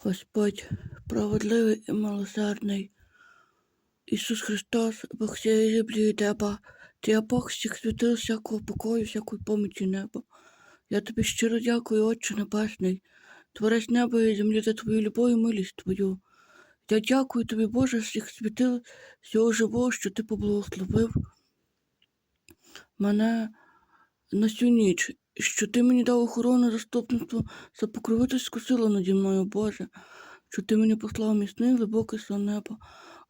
Господь, праведливий і милосердний. Ісус Христос, Бог всієї землі і неба, Ти є Бог всіх святил, всякого покою, всякої помічі неба. Я тобі щиро дякую, Отче Небесний, Творець неба і землі за твою любов і милість Твою. Я дякую тобі, Боже, всіх святил, всього живого, що ти поблагословив мене на цю ніч, що ти мені дав охорону, заступництво за покровительську силу наді мною, Боже, що ти мені послав міцний глибокий сон неба.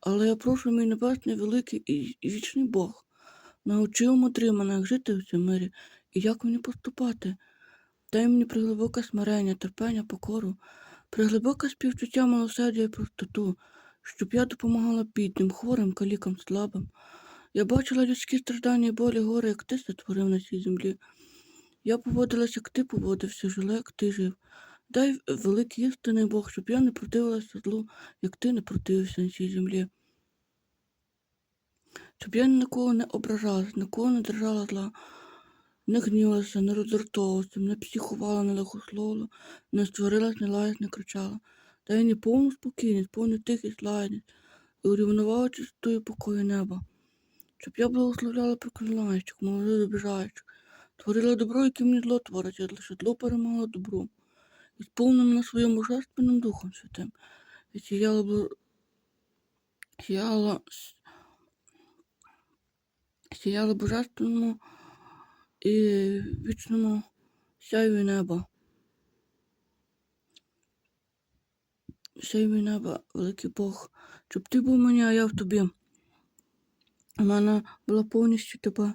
Але я прошу, мій небесний, великий і вічний Бог, научи мудри мене, як жити в цьому мирі, і як мені поступати. Дай мені приглибоке смирення, терпення, покору, приглибоке співчуття, милосердя і простоту, щоб я допомагала бідним, хворим, калікам, слабим. Я бачила людські страждання і болі гори, як ти сотворив на цій землі. Я поводилася, як ти поводився, жила, як ти жив. Дай великий істинний Бог, щоб я не противилася злу, як ти не противився на цій землі. Щоб я ні на кого не ображалась, на кого не держала зла, не гнілася, не роздратовувалася, не психувала, не лихословила, не створилась, не лаялась, не кричала. Дай мені повну спокійність, повну тихість, лагідність і урівновагу чистоту покою неба. Щоб я благословляла проклинаючих, молодих обіжаючих, творила добро, яке мені зло творить, а лише зло перемагало добро. І сповнена на своєму божественним Духом Святим. І сіяла, сіяла, сіяла божественному і вічному сяйві неба. Сяйві неба, великий Бог, щоб ти був мені, а я в тобі. У мене була повністю тебе.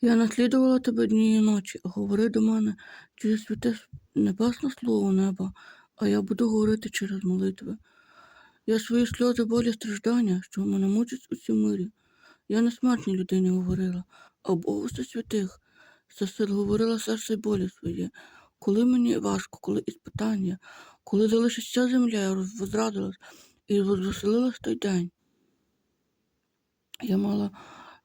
Я наслідувала тебе дні і ночі, говори до мене через святе небесне слово неба, а я буду говорити через молитви. Я свої сльози, болі, страждання, що мене мучить у цьому мирі. Я не смертній людині говорила, а Богу святих. Сил говорила серце й болі своє. Коли мені важко, коли іспитання, коли залишиться земля, я возрадилась і розвеселилась той день. Я мала,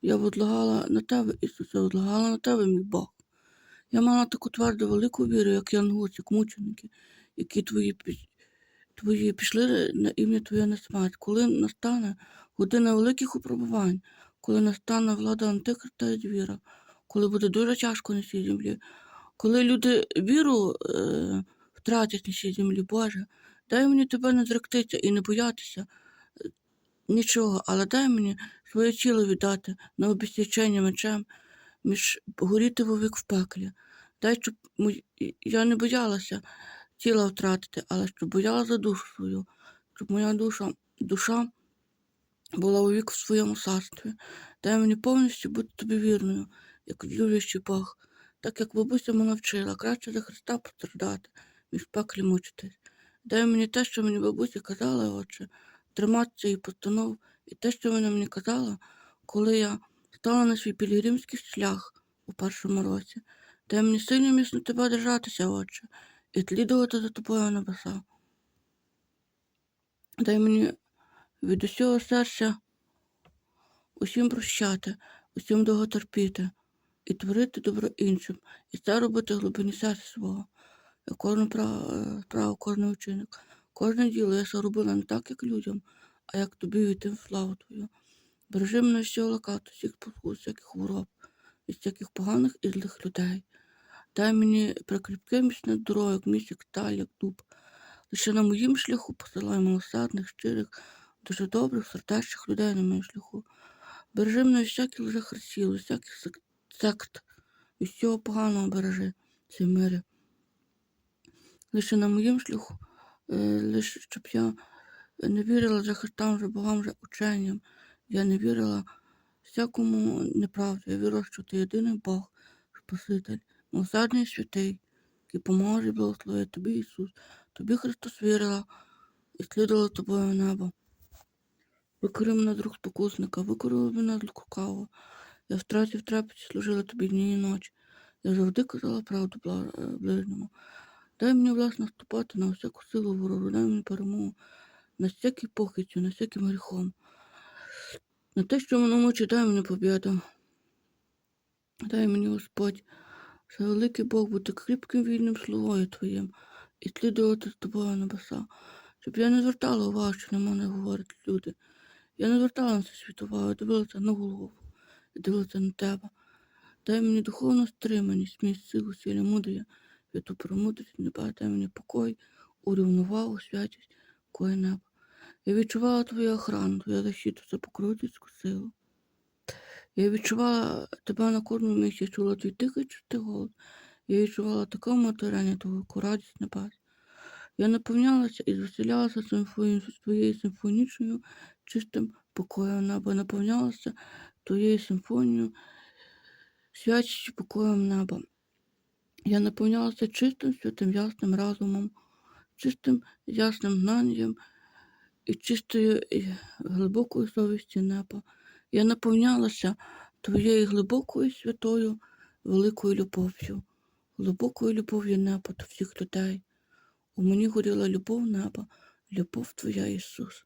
я возлагала на тебе, Ісусе, возлагала на тебе, мій Бог. Я мала таку тверду велику віру, як янгусь, як мученики, які твої, твої пішли на ім'я Твоє на смерть. Коли настане година великих випробувань, коли настане влада антихриста і звіра, коли буде дуже тяжко на цій землі, коли люди віру е, втратять на цій землі, Боже, дай мені тебе не зректися і не боятися е, нічого, але дай мені своє тіло віддати на обіцячення мечем, між горіти вовік в пеклі. Дай, щоб я не боялася тіла втратити, але щоб боялася душу свою, щоб моя душа, душа була увік в своєму царстві. Дай мені повністю бути тобі вірною, як люблячий Бог, так як бабуся мене вчила, краще за Христа постраждати, ніж пеклі мучитись. Дай мені те, що мені бабуся казала, отче, триматися її постанов, і те, що вона мені казала, коли я стала на свій пілігримський шлях у першому році. Дай мені сильно міцно тебе держатися, отче, і слідувати за тобою небеса. Дай мені від усього серця усім прощати, усім довготерпіти, і творити добро іншим, і це робити глибині серця свого. Я кожну пра- справу, кожен вчинок, кожне діло я все робила не так, як людям, а як тобі війти в славу твою. Бережи мене всього лакату, всіх спокус, всяких хвороб, від всяких поганих і злих людей. Дай мені прикріпке міцне здоров'я, як міць, як сталь, як дуб. Лише на моїм шляху посилай милосердних, щирих, дуже добрих, сердечних людей на моєму шляху. Бережи мене всяких лжехресів, від всяких сект, від всього поганого бережи в цій мирі. Лише на моїм шляху, е, лише щоб я не вірила за Христом, вже богам, вже ученням. Я не вірила всякому неправді. Я вірила, що ти єдиний Бог, Спаситель, милосердний святий, який поможе і благословить тобі, Ісус. Тобі Христос вірила і слідувала тобою в небо. Викори мене друг спокусника, викорили мене з лукавого. Я в страті в трепеті служила тобі дні і ночі. Я завжди казала правду е, ближньому. Дай мені власне ступати на всяку силу ворогу, дай мені перемогу на всякий похитю, на всяким гріхом. На те, що мене мучить, дай мені побіду. Дай мені Господь, за великий Бог бути кріпким вільним слугою Твоїм і слідувати з тобою небеса. щоб я не звертала увагу, що на мене говорять люди. Я не звертала на це світ я дивилася на голову, я дивилася на тебе. Дай мені духовну стриманість, мій силу, сілі мудрія, святу промудрість, небе, дай мені покой, урівновагу, святість, кої неба. Я відчувала твою охрану, твою защиту, це покровительську силу. Я відчувала тебе на кожному місці, чула твій тихий чистий голос. Я відчувала таке матеряння, твою радість небес. Я наповнялася і звеселялася симфонією, твоєю симфонічною чистим покоєм неба, наповнялася твоєю симфонією, святістю покоєм неба. Я наповнялася чистим, святим, ясним разумом, чистим, ясним знанням і чистою і глибокою совістю неба. Я наповнялася твоєю глибокою святою великою любов'ю, глибокою любов'ю неба до всіх людей. У мені горіла любов неба, любов Твоя, Ісус,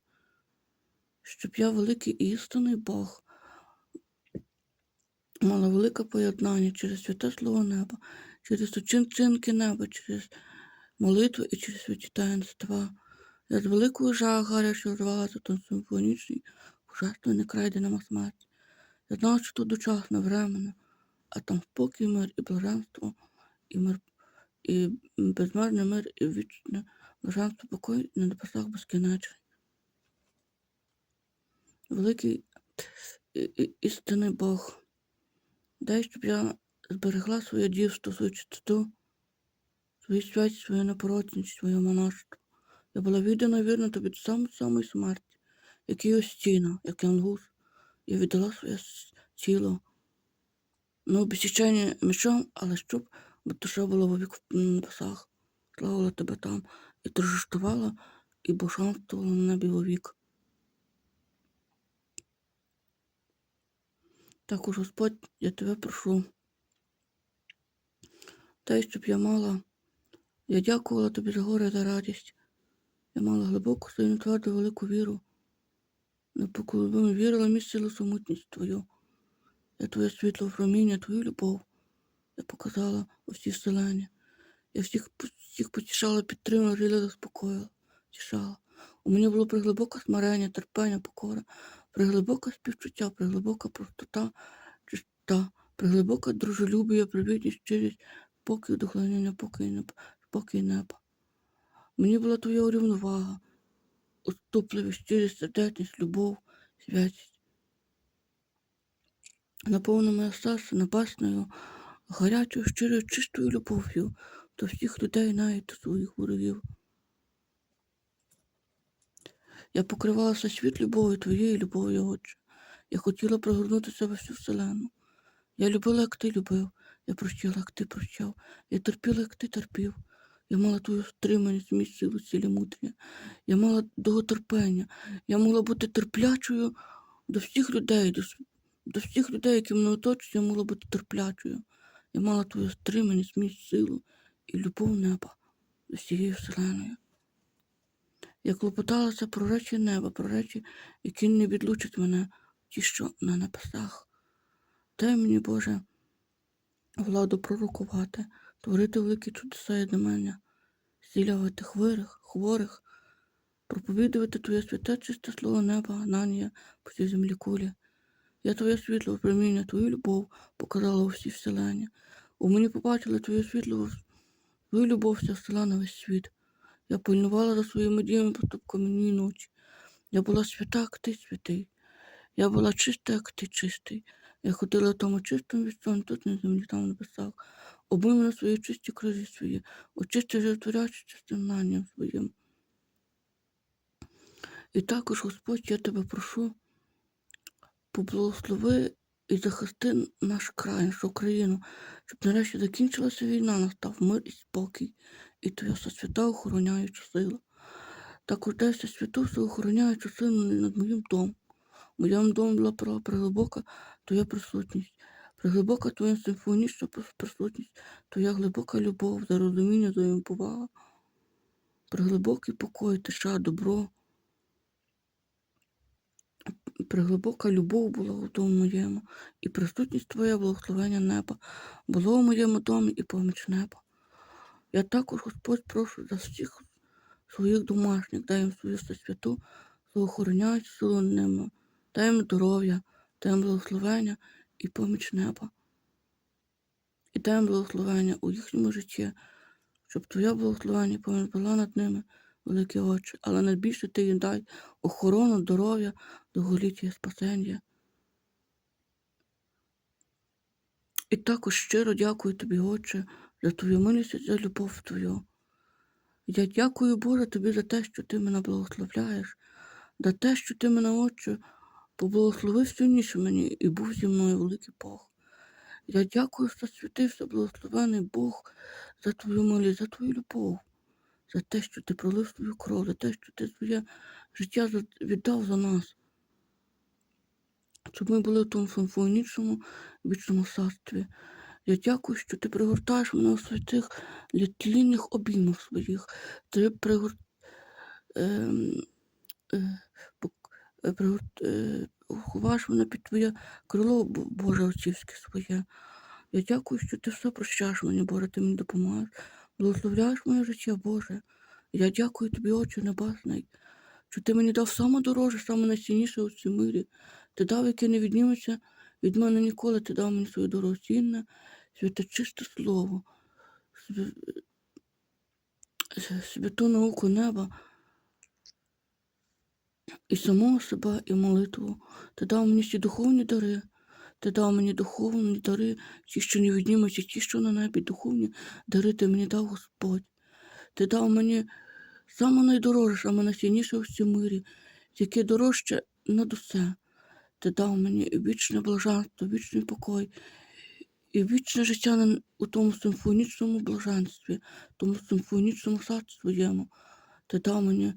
щоб я великий істинний Бог, мала велике поєднання через святе слово неба, через учинки неба, через молитву і через святі таїнства. З великою жагою гаряче рвалася тон симфонічний, божественний край, де нема смерті. Я знала, що тут дочасно, временно, а там спокій, мир і блаженство, і мир, і безмежний мир, і вічне блаженство, покой на небесах безкінечний. Великий істинний Бог, дай, щоб я зберегла своє дівство, свою чистоту, свою святість, свою непорочність, своє монашество. Я була віддана вірна тобі до самої самої смерті, як і Остіна, як Янгус. Я віддала своє тіло на обіцяння мечом, але щоб бо душа була вовік в небесах, славила тебе там і торжествувала, і бошанствувала на небі вовік. Також, Господь, я тебе прошу. Дай, щоб я мала, я дякувала тобі за горе та радість. Я мала глибоку сильну тверду велику віру. Непоколебимо вірила мій силу самотність твою. Я твоє світло проміння, твою любов. Я показала у всій вселенні. Я всіх, всіх потішала, підтримала, жила, заспокоїла, тішала. У мені було приглибоке смирення, терпення, покора, приглибоке співчуття, приглибока простота, чистота, приглибоке дружелюбія, привітність, щирість, спокій, доклонення, покій спокій неба. Мені була твоя урівновага, уступливість, щирість, сердечність, любов, святість. Наповни моє серце небесною, гарячою, щирою, чистою любов'ю до всіх людей, навіть до своїх ворогів. Я покривалася світ любов'ю твоєю любов'ю, Отче. Я хотіла пригорнути себе всю вселену. Я любила, як ти любив, я прощала, як ти прощав, я терпіла, як ти терпів. Я мала твою стриманість, мій силу, сілі мудрення. Я мала довготерпення. Я могла бути терплячою до всіх людей, до, до всіх людей, які мене оточують, я могла бути терплячою. Я мала твою стриманість, мій силу і любов неба до всієї вселеної. Я клопоталася про речі неба, про речі, які не відлучать мене, ті, що на небесах. Дай мені, Боже, владу пророкувати, творити великі чудеса і мене, зцілювати хворих, хворих, проповідувати Твоє святе чисте слово неба, гнання по цій землі кулі. Я Твоє світло, проміння, Твою любов показала у всій вселенні. У мені побачила Твоє світло, Твою любов вся вселена весь світ. Я пильнувала за своїми діями поступками ні ночі. Я була свята, як ти святий. Я була чиста, як ти чистий. Я ходила тому чистому вісцом, тут на землі, там в небесах. Обмий мене свої чисті крові свої, очисти животворячи чистим знанням своїм. І також, Господь, я тебе прошу, поблагослови і захисти наш край, нашу країну, щоб нарешті закінчилася війна, настав мир і спокій, і твоя свята охороняюча сила. Також дай все святу всю охороняючу силу над моїм домом. В моєму домі була права приглибока твоя присутність, приглибока твоя симфонічна присутність, твоя глибока любов, зарозуміння, взаємоповага, приглибокий покой, тиша, добро. Приглибока любов була у домі моєму, і присутність Твоя благословення неба було у моєму домі і поміч неба. Я також, Господь, прошу за всіх своїх домашніх, дай їм свою святу, охороняй силу ними, дай їм здоров'я, дай їм благословення і поміч неба. І дай благословення у їхньому житті, щоб Твоя благословення поміч була над ними, великі очі, але найбільше ти їм дай охорону, здоров'я, довголіття і спасення. І також щиро дякую тобі, Отче, за твою милість і за любов твою. Я дякую, Боже, тобі за те, що ти мене благословляєш, за те, що ти мене, Отче, поблагословив сильніше мені і був зі мною великий Бог. Я дякую, що святився, благословений Бог, за твою милість, за твою любов, за те, що ти пролив свою кров, за те, що ти своє життя віддав за нас. Щоб ми були в тому симфонічному вічному царстві. Я дякую, що ти пригортаєш мене у святих тлінних обіймах своїх. Ти пригор... ем, е, е, пригор- е, мене під твоє крило Боже отцівське своє. Я дякую, що ти все прощаєш мені, Боже, ти мені допомагаєш. Благословляєш моє життя, Боже. Я дякую тобі, Отче Небесний, що ти мені дав саме дороже, саме найцінніше у цій мирі. Ти дав, яке не відніметься від мене ніколи, ти дав мені своє дорогоцінне, святе чисте слово, свя- святу науку неба і самого себе, і молитву. Ти дав мені всі духовні дари. Ти дав мені духовні дари, ті, що не віднімуться, ті, що на небі, духовні дари ти мені дав Господь. Ти дав мені саме найдорожче, саме найцінніше в цьому мирі, яке дорожче над усе. Ти дав мені вічне блаженство, вічний покой, і вічне життя у тому симфонічному блаженстві, тому симфонічному серці своєму. Ти дав мені,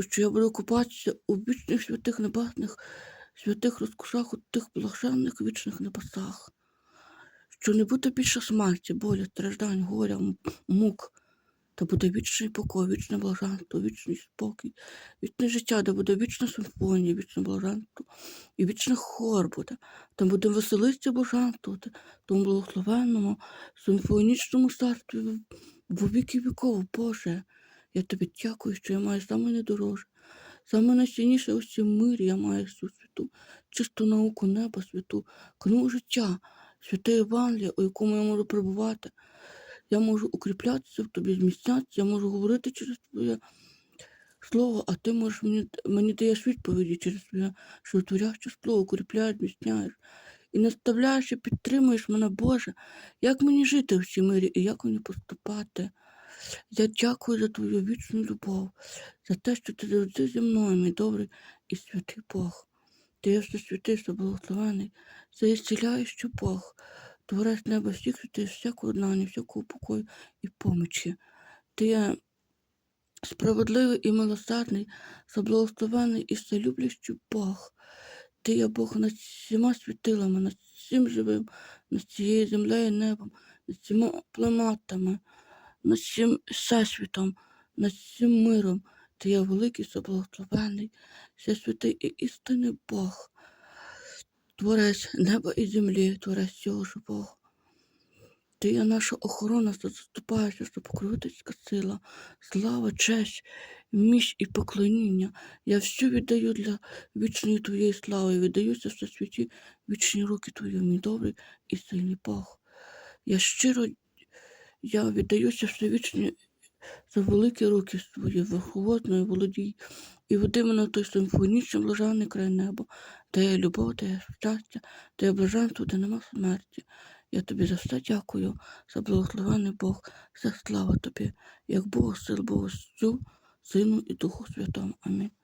що я буду купатися у вічних святих небесних, святих розкошах у тих блаженних вічних небесах. Що не буде більше смерті, болі, страждань, горя, мук, та буде вічний покой, вічне блаженство, вічний спокій, вічне життя, де буде вічна симфонія, вічне блаженство, і вічний хор буде. Там буде веселитися блаженствувати, тому благословенному симфонічному царстві во віки віков, Боже. Я тобі дякую, що я маю саме недороже, саме найцінніше у цьому мирі я маю всю святу, чисту науку неба, святу, книгу життя, святе Євангеліє, у якому я можу перебувати. Я можу укріплятися в тобі, зміцнятися, я можу говорити через твоє слово, а ти можеш мені, мені даєш відповіді через твоє животворяще слово, укріпляєш, зміцняєш. І наставляєш і підтримуєш мене, Боже, як мені жити в цій мирі і як мені поступати. Я дякую за твою вічну любов, за те, що ти завжди зі мною, мій добрий і святий Бог. Ти є все святий, все благословений, це ісціляючий Бог, творець неба всіх святих, всякого знання, всякого покою і помочі. Ти є справедливий і милосердний, заблагословений і вселюблющий Бог. Ти є Бог над всіма світилами, над всім живим, над цією землею і небом, над всіма планетами, над всім всесвітом, над всім миром. Ти є великий, заблагословений, всесвятий і істинний Бог. Творець неба і землі, творець цього живого. Ти є наша охорона, що заступаєшся, що покровительська сила, слава, честь, міць і поклоніння. Я все віддаю для вічної твоєї слави, віддаюся все святі вічні руки твої, мій добрий і сильний Бог. Я щиро я віддаюся все вічні за великі руки свої, верховодної володій, і веди мене в той симфонічний блаженний край неба, де є любов, де є щастя, де є блаженство, де нема смерті. Я тобі за все дякую, за благословений Бог, за слава тобі, як Бог, сил Богу, Сину і Духу Святому. Амінь.